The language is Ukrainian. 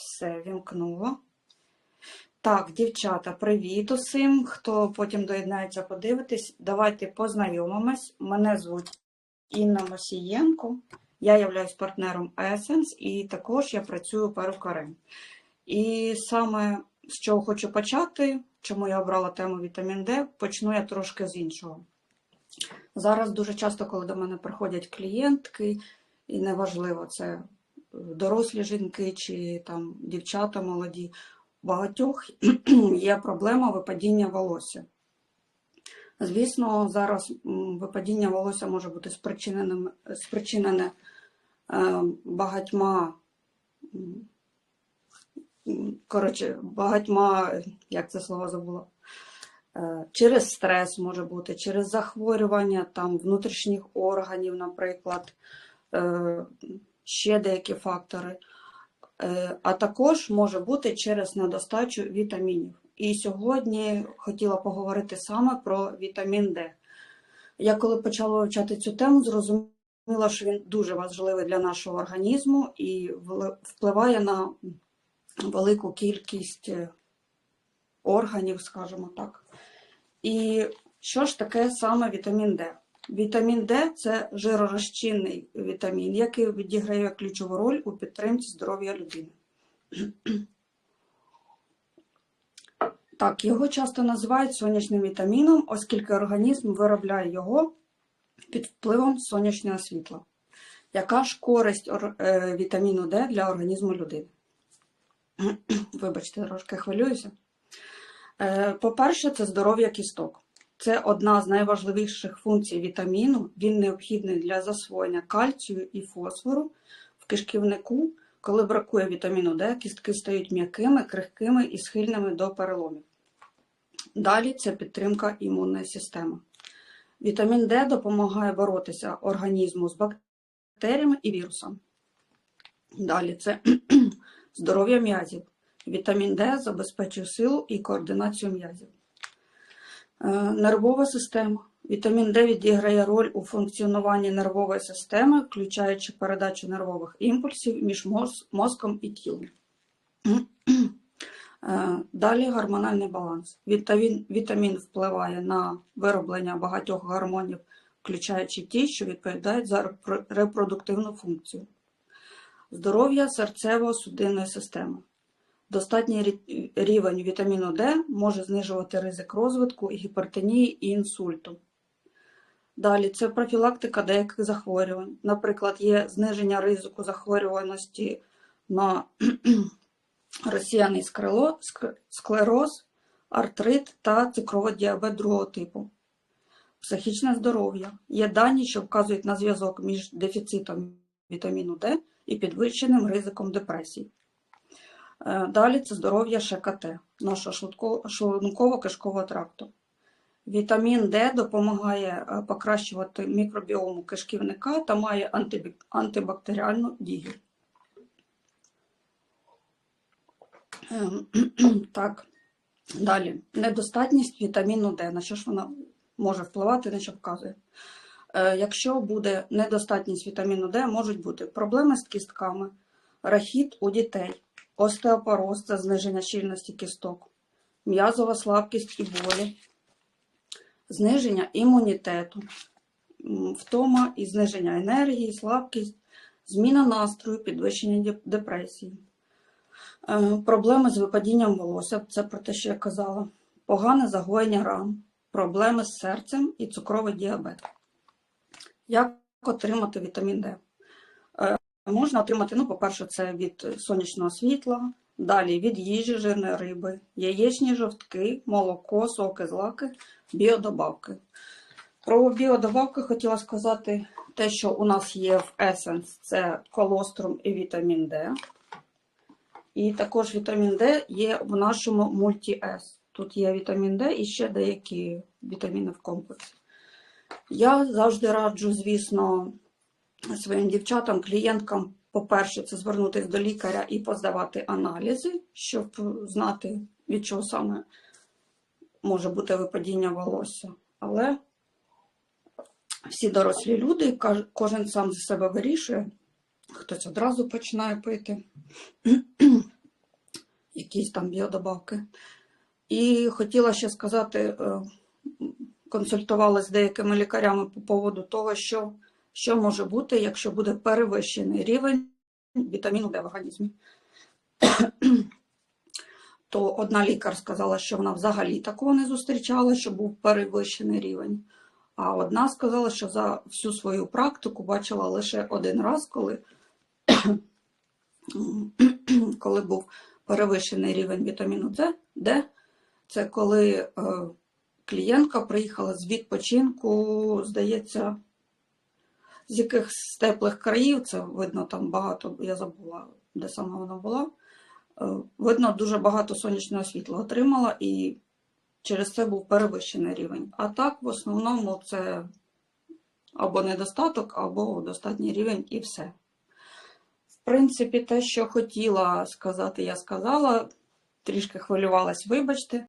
Все, вімкнула. Так, дівчата, привіт усім. Хто потім доєднається подивитись, давайте познайомимось. Мене звуть Інна Мосієнко. Я являюсь партнером Essence і також я працюю перукарем. І саме з чого хочу почати, чому я обрала тему вітамін Д, почну я трошки з іншого. Зараз дуже часто, коли до мене приходять клієнтки, і неважливо, це дорослі жінки чи там дівчата молоді, багатьох є проблема випадіння волосся. Звісно, зараз випадіння волосся може бути спричинене е, багатьма, коротше, багатьма, як це слово забула, Е, через стрес може бути, через захворювання там, внутрішніх органів, наприклад, е, ще деякі фактори. Е, А також може бути через недостачу вітамінів. І сьогодні хотіла поговорити саме про вітамін Д. Я коли почала вивчати цю тему, зрозуміла, що він дуже важливий для нашого організму і впливає на велику кількість е, органів, скажімо так. І що ж таке саме вітамін Д? Вітамін Д це жиророзчинний вітамін, який відіграє ключову роль у підтримці здоров'я людини. Так, його часто називають сонячним вітаміном, оскільки організм виробляє його під впливом сонячного світла. Яка ж користь е, вітаміну Д для організму людини? Вибачте, трошки хвилююся. Е, По-перше, це здоров'я кісток. Це одна з найважливіших функцій вітаміну. Він необхідний для засвоєння кальцію і фосфору в кишківнику. Коли бракує вітаміну Д, кістки стають м'якими, крихкими і схильними до переломів. Далі це підтримка імунної системи. Вітамін Д допомагає боротися організму з бактеріями і вірусами. Далі це здоров'я м'язів. Вітамін Д забезпечує силу і координацію м'язів. Е, Нервова система. Вітамін Д відіграє роль у функціонуванні нервової системи, включаючи передачу нервових імпульсів між мозком і тілом. Е, Далі гормональний баланс. Вітамін, вітамін впливає на вироблення багатьох гормонів, включаючи ті, що відповідають за репродуктивну функцію. Здоров'я серцево-судинної системи. Достатній рівень вітаміну Д може знижувати ризик розвитку гіпертонії і інсульту. Далі це профілактика деяких захворювань. Наприклад, є зниження ризику захворюваності на розсіяний склероз, артрит та цукровий діабет другого типу. Психічне здоров'я. Є дані, що вказують на зв'язок між дефіцитом вітаміну Д і підвищеним ризиком депресії. Е, Далі це здоров'я ШКТ, нашого шлунково-кишкового тракту. Вітамін Д допомагає е, покращувати мікробіому кишківника та має антибактеріальну дію. Ем, Так, далі. Недостатність вітаміну Д. На що ж вона може впливати, на що вказує? Е, Якщо буде недостатність вітаміну Д, можуть бути проблеми з кістками, рахіт у дітей, остеопороз це зниження щільності кісток, м'язова слабкість і болі, зниження імунітету, втома і зниження енергії, слабкість, зміна настрою, підвищення депресії. Е, Проблеми з випадінням волосся, це про те, що я казала, погане загоєння ран, проблеми з серцем і цукровий діабет. Як отримати вітамін Д? Можна отримати, ну, по-перше, це від сонячного світла, далі від їжі жирної риби, яєчні жовтки, молоко, соки, злаки, біодобавки. Про біодобавки хотіла сказати те, що у нас є в Essence, це колострум і вітамін Д. І також вітамін Д є в нашому мульті-С. Тут є вітамін Д і ще деякі вітаміни в комплексі. Я завжди раджу, звісно, своїм дівчатам, клієнткам, по-перше, це звернутися до лікаря і поздавати аналізи, щоб знати, від чого саме може бути випадіння волосся. Але всі дорослі люди, кожен сам за себе вирішує, хтось одразу починає пити. якісь там біодобавки. І хотіла ще сказати, е, консультувалася з деякими лікарями по поводу того, що, що може бути, якщо буде перевищений рівень вітаміну Д в організмі. То одна лікар сказала, що вона взагалі такого не зустрічала, що був перевищений рівень. А одна сказала, що за всю свою практику бачила лише один раз, коли, коли був перевищений рівень вітаміну Д, Д. Це коли е, клієнтка приїхала з відпочинку, здається, з яких з теплих країв, це видно там багато, я забула, де саме вона була. Е, Видно, дуже багато сонячного світла отримала і через це був перевищений рівень. А так, в основному, це або недостаток, або достатній рівень, і все. В принципі, те, що хотіла сказати, я сказала. Трішки хвилювалась, вибачте.